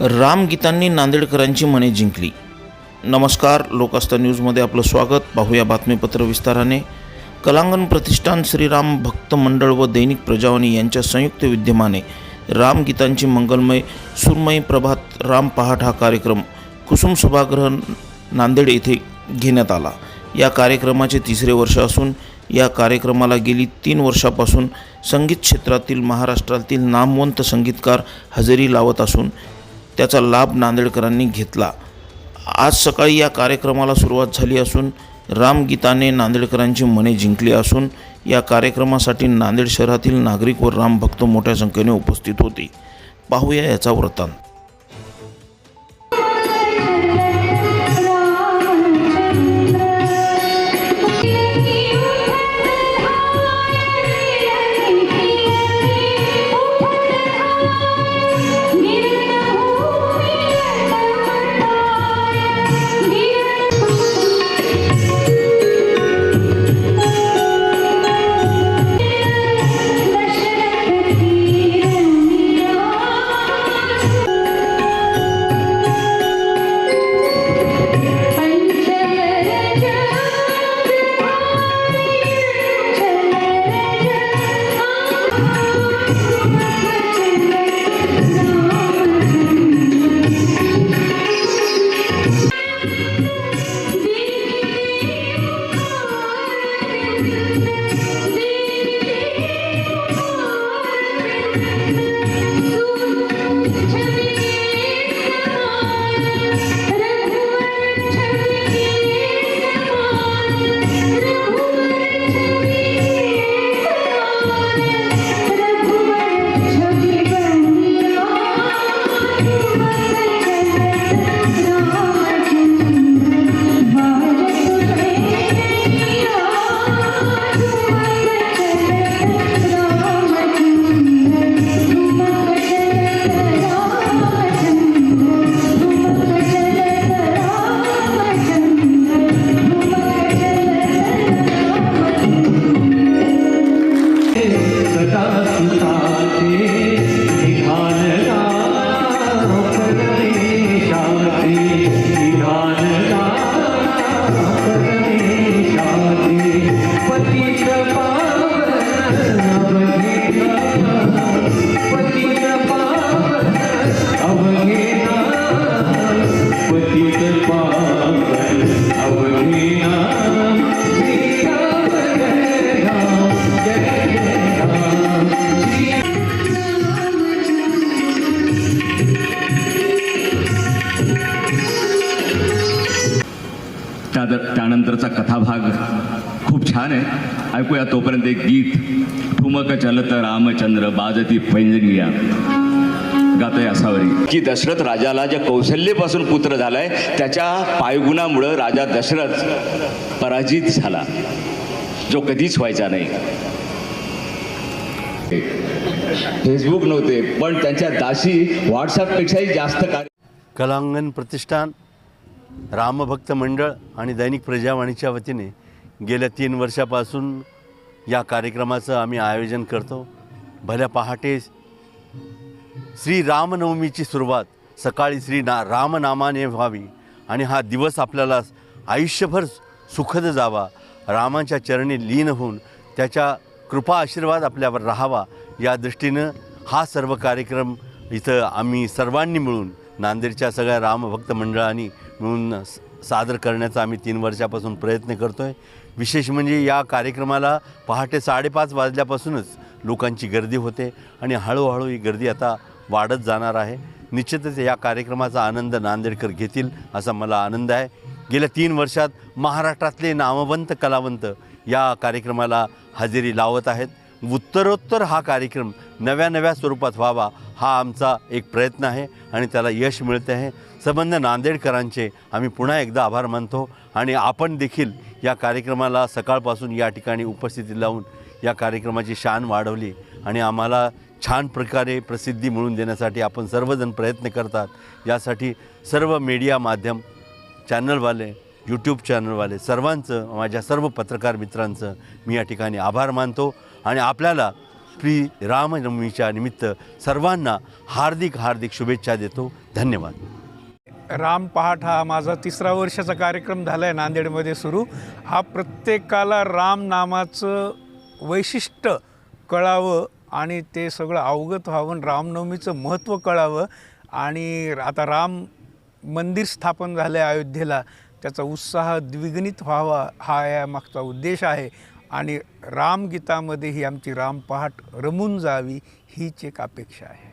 रामगीतांनी नांदेडकरांची मने जिंकली. नमस्कार लोकास्ता न्यूजमध्ये आपलं स्वागत. पाहूया बातमीपत्र विस्ताराने. कलांगण प्रतिष्ठान श्रीराम भक्त मंडळ व दैनिक प्रजावाणी यांच्या संयुक्त विद्यमाने रामगीतांची मंगलमय सुरमयी प्रभात राम पहाट हा कार्यक्रम कुसुम सभागृह नांदेड येथे घेण्यात आला. या कार्यक्रमाचे तिसरे वर्ष असून या कार्यक्रमाला गेली तीन वर्षापासून संगीत क्षेत्रातील महाराष्ट्रातील नामवंत संगीतकार हजेरी लावत असून त्याचा लाभ नांदेडकरांनी घेतला. आज सकाळी या कार्यक्रमाला सुरुवात झाली असून रामगीताने नांदेडकरांची मने जिंकली असून या कार्यक्रमासाठी नांदेड शहरातील नागरिक व रामभक्त मोठ्या संख्येने उपस्थित होते. पाहूया याचा वृत्तांत. त्या त्यानंतरचा कथाभाग खूप छान आहे. ऐकूया तोपर्यंत एक गीत. ठुमक चलत रामचंद्र बाजती पैंजनिया गातय असावरी. की दशरथ राजाला ज्या कौशल्यपासून पुत्र झालाय त्याच्या पायगुणामुळं राजा दशरथ पराजित झाला. जो कधीच व्हायचा नाही. फेसबुक नव्हते पण त्यांच्या दासी व्हॉट्सअपपेक्षाही जास्त कार्य कलांगण प्रतिष्ठान रामभक्त मंडळ आणि दैनिक प्रजावाणीच्या वतीने गेल्या तीन वर्षापासून या कार्यक्रमाचं आम्ही आयोजन करतो. भल्या पहाटे श्री रामनवमीची सुरुवात सकाळी श्री ना रामनामाने व्हावी आणि हा दिवस आपल्याला आयुष्यभर सुखद जावा. रामाच्या चरणी लीन होऊन त्याच्या कृपा आशीर्वाद आपल्यावर राहावा. या दृष्टीनं हा सर्व कार्यक्रम इथं आम्ही सर्वांनी मिळून नांदेडच्या सगळ्या रामभक्त मंडळांनी म्हणून स- सादर करण्याचा आम्ही तीन वर्षापासून प्रयत्न करतो आहे विशेष म्हणजे या कार्यक्रमाला पहाटे साडेपाच वाजल्यापासूनच लोकांची गर्दी होते आणि हळूहळू ही गर्दी आता वाढत जाणार आहे. निश्चितच या कार्यक्रमाचा आनंद नांदेडकर घेतील असा मला आनंद आहे. गेल्या तीन वर्षात महाराष्ट्रातले नामवंत कलावंत या कार्यक्रमाला हजेरी लावत आहेत. उत्तरोत्तर हा कार्यक्रम नव्या नव्या स्वरूपात व्हावा हा आमचा एक प्रयत्न आहे आणि त्याला यश मिळते आहे. संबंध नांदेडकरांचे आम्ही पुन्हा एकदा आभार मानतो आणि आपण देखील या कार्यक्रमाला सकाळपासून या ठिकाणी उपस्थिती लावून या कार्यक्रमाची शान वाढवली आणि आम्हाला छान प्रकारे प्रसिद्धी मिळवून देण्यासाठी आपण सर्वजण प्रयत्न करतात. यासाठी सर्व मीडिया माध्यम चॅनलवाले यूट्यूब चॅनलवाले सर्वांचं माझ्या सर्व पत्रकार मित्रांचं मी या ठिकाणी आभार मानतो. आणि आपल्याला श्री रामनवमीच्या निमित्त सर्वांना हार्दिक हार्दिक शुभेच्छा देतो. धन्यवाद. राम पहाट हा माझा तिसरा वर्षाचा कार्यक्रम झाला आहे नांदेडमध्ये सुरू. हा प्रत्येकाला राम नामाचं वैशिष्ट्य कळावं आणि ते सगळं अवगत व्हावं रामनवमीचं महत्त्व कळावं. आणि आता राम मंदिर स्थापन झालं आहे अयोध्येला. त्याचा उत्साह द्विगुणित व्हावा हा या मागचा उद्देश आहे. आणि रामगीतामध्ये ही आमची राम पहाट रमून जावी हीच एक अपेक्षा आहे.